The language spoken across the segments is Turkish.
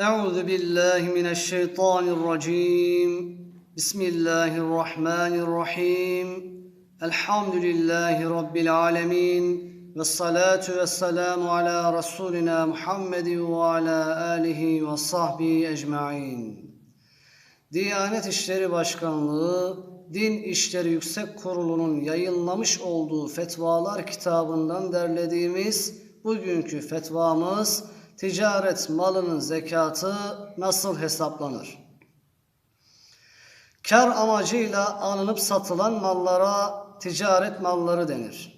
أعوذ بالله من الشيطان الرجيم بسم الله الرحمن الرحيم الحمد لله رب العالمين والصلاة والسلام على رسولنا محمد وعلى آله وصحبه أجمعين Diyanet İşleri Başkanlığı Din İşleri Yüksek Kurulu'nun yayınlamış olduğu fetvalar kitabından derlediğimiz bugünkü fetvamız ticaret malının zekatı nasıl hesaplanır? Kar amacıyla alınıp satılan mallara ticaret malları denir.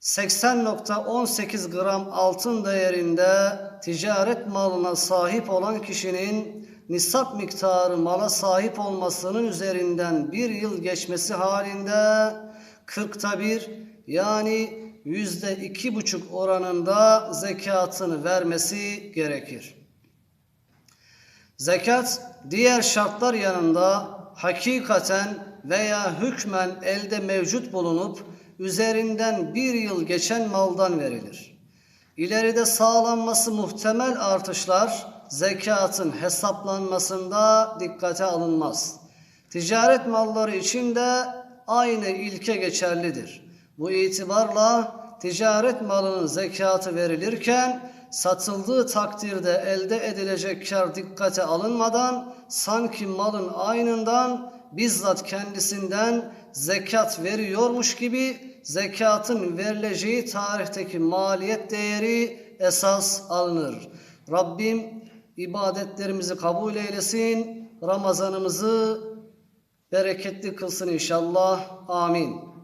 80.18 gram altın değerinde ticaret malına sahip olan kişinin nisap miktarı mala sahip olmasının üzerinden bir yıl geçmesi halinde kırkta bir yani yüzde iki buçuk oranında zekatını vermesi gerekir. Zekat diğer şartlar yanında hakikaten veya hükmen elde mevcut bulunup üzerinden bir yıl geçen maldan verilir. İleride sağlanması muhtemel artışlar zekatın hesaplanmasında dikkate alınmaz. Ticaret malları için de aynı ilke geçerlidir. Bu itibarla ticaret malının zekatı verilirken satıldığı takdirde elde edilecek kar dikkate alınmadan sanki malın aynından bizzat kendisinden zekat veriyormuş gibi zekatın verileceği tarihteki maliyet değeri esas alınır. Rabbim ibadetlerimizi kabul eylesin. Ramazanımızı bereketli kılsın inşallah. Amin.